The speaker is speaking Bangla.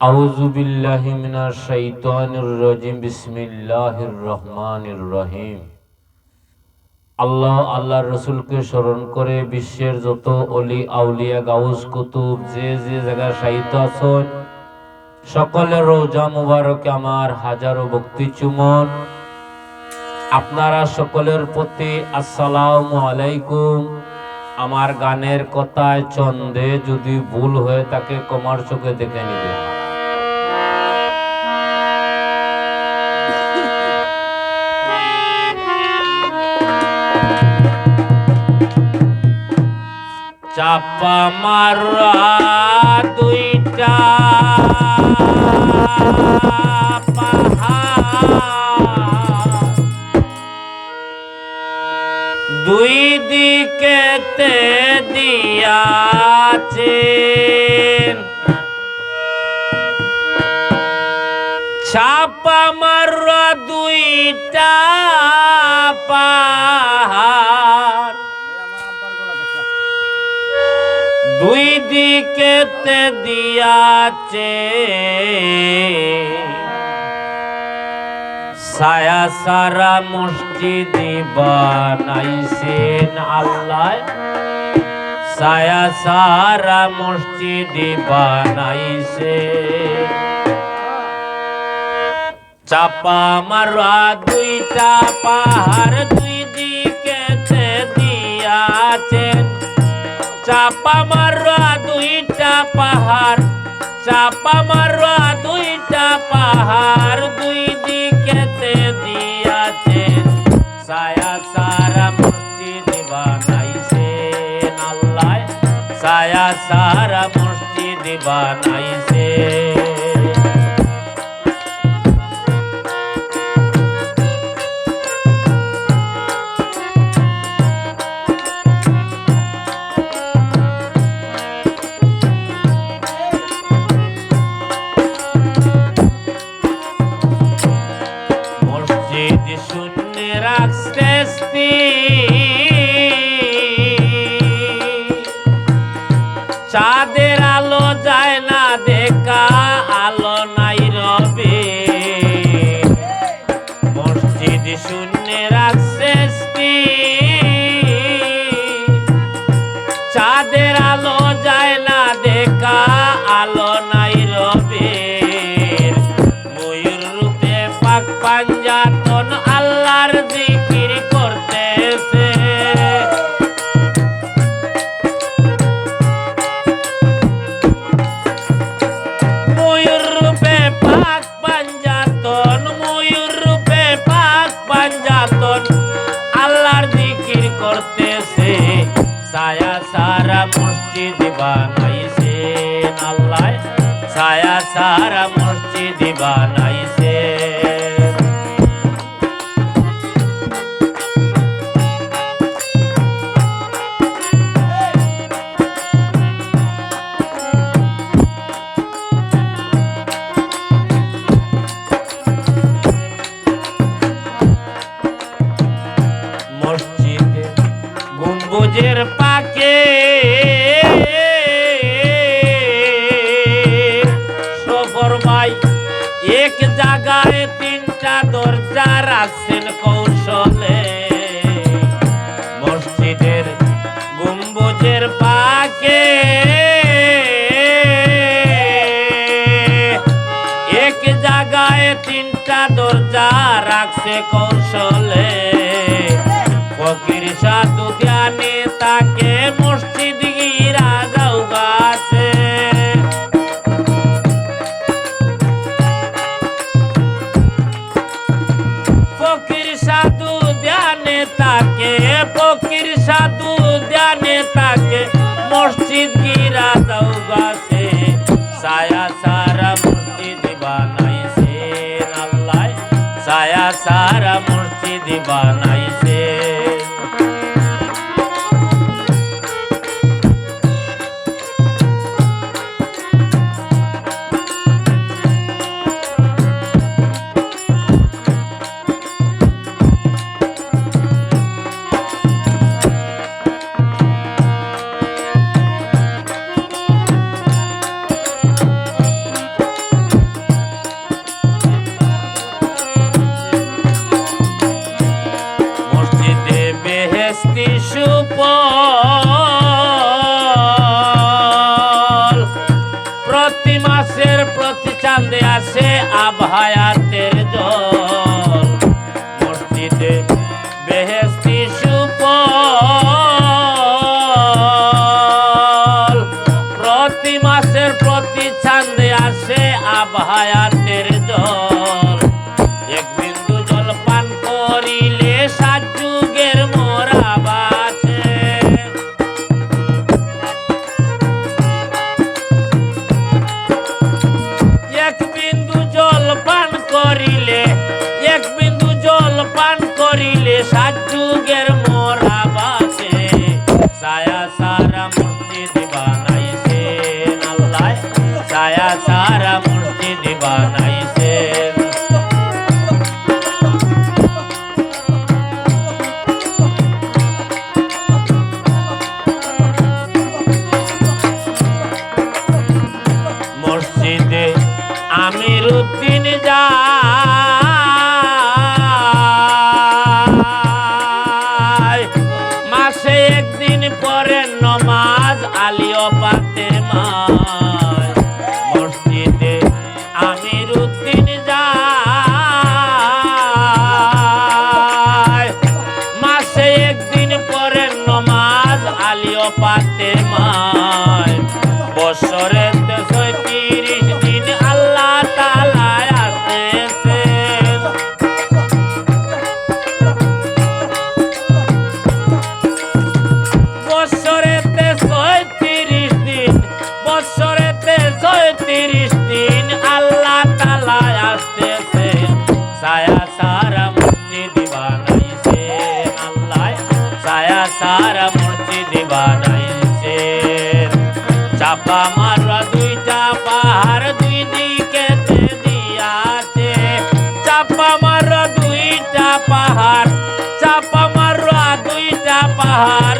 أعوذ بالله من الشيطان الرجيم بسم الله الرحمن الرحيم আল্লাহ আল্লাহ রসুলকে স্মরণ করে বিশ্বের যত অলি আউলিয়া গাউস কুতুব যে যে জায়গায় সাহিত্য আছেন সকলের রোজা মুবারকে আমার হাজারো ভক্তি চুমন আপনারা সকলের প্রতি আসসালামু আলাইকুম আমার গানের কথায় চন্দে যদি ভুল হয়ে থাকে কমার চোখে দেখে নিবে। চাপা মারা দুইটা। দিয়াছেন ছাপা মারা দুইটা পাহাড়। দুই দিকেতে দিয়াছে। ছায়া সারা মসজিদ বানাইছেন আল্লাহ। ছায়া সারা মসজিদ বানাইছে। চাপা মারা দুইটা পাহাড় দুই দিকেতে দিয়াছেন চাপা মারা দুইটা পাহাড়, চাপা মারা দুইটা পাহাড় দুই ছায়া সারা মসজিদ বানাইছে মসজিদ চাঁদের ছায়া সারা মসজিদ বানাইছে আল্লাহ। ছায়া সারা মসজিদ বানাইছে গম্বুজের পাকে। সফর ভাই এক জায়গায় তিনটা দরজা রাখছেন কৌশলে। ধ্যানে মসজিদ গিরা যাও গাছে ফকির সাধু ধ্যানে তাকে, ফকির সাধু ধ্যানে তাকে মসজিদ গিরা যাও গাছে ছায়া সারা মসজিদ বানাইছে আল্লাহ। ছায়া সারা মসজিদ বানাইছে মোরা মাসে একদিন পরে নমাজ আলিও পাতে মসজিদে আমির উদ্দিন যায়। মাসে একদিন পরে নমাজ আলিও পাতে মায়। সারা মসজিদ বানাইছে চাপা মারা দুইটা পাহাড় দুই দিকে দিয়াছে। চাপা মারা দুইটা পাহাড়, চাপা মারা দুইটা পাহাড়।